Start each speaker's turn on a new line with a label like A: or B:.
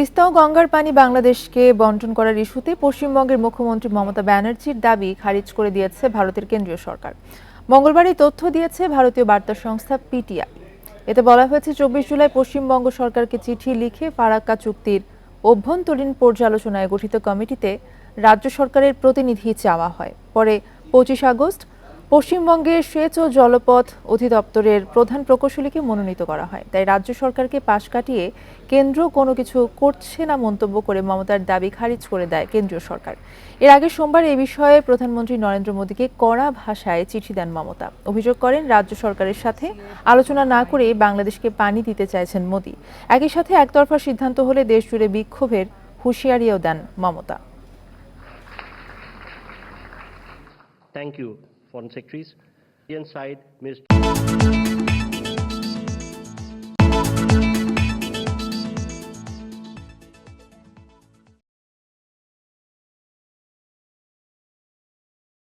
A: তিস্তা ও গঙ্গার পানি বাংলাদেশকে বন্টন করার ইস্যুতে পশ্চিমবঙ্গের মুখ্যমন্ত্রী মমতা ব্যানার্জির দাবি খারিজ করে দিয়েছে ভারতের কেন্দ্রীয় সরকার। মঙ্গলবার এই তথ্য দিয়েছে ভারতীয় বার্তা সংস্থা পিটিআই। এতে বলা হয়েছে, চব্বিশ জুলাই পশ্চিমবঙ্গ সরকারকে চিঠি লিখে ফারাক্কা চুক্তির অভ্যন্তরীণ পর্যালোচনায় গঠিত কমিটিতে রাজ্য সরকারের প্রতিনিধি চাওয়া হয়। পরে পঁচিশ আগস্ট পশ্চিমবঙ্গের সেচ ও জলপথ অধিদপ্তরের প্রধান প্রকৌশলীকে মনোনীত করা হয়। তাই রাজ্য সরকারকে পাশ কাটিয়ে কেন্দ্র কোনো কিছু করছে না মন্তব্য করে মমতার দাবি খারিজ করে দেয় কেন্দ্রীয় সরকার। এর আগে সোমবার এই বিষয়ে প্রধানমন্ত্রী নরেন্দ্র মোদীকে কড়া ভাষায় চিঠি দেন মমতা। অভিযোগ করেন রাজ্য সরকারের সাথে আলোচনা না করে বাংলাদেশকে পানি দিতে চাইছেন মোদী। একই সাথে একতরফা সিদ্ধান্ত হলে দেশ জুড়ে বিক্ষোভের হুঁশিয়ারিও দেন Mamata.
B: Thank you, Foreign Secretaries. Indian side, Mr.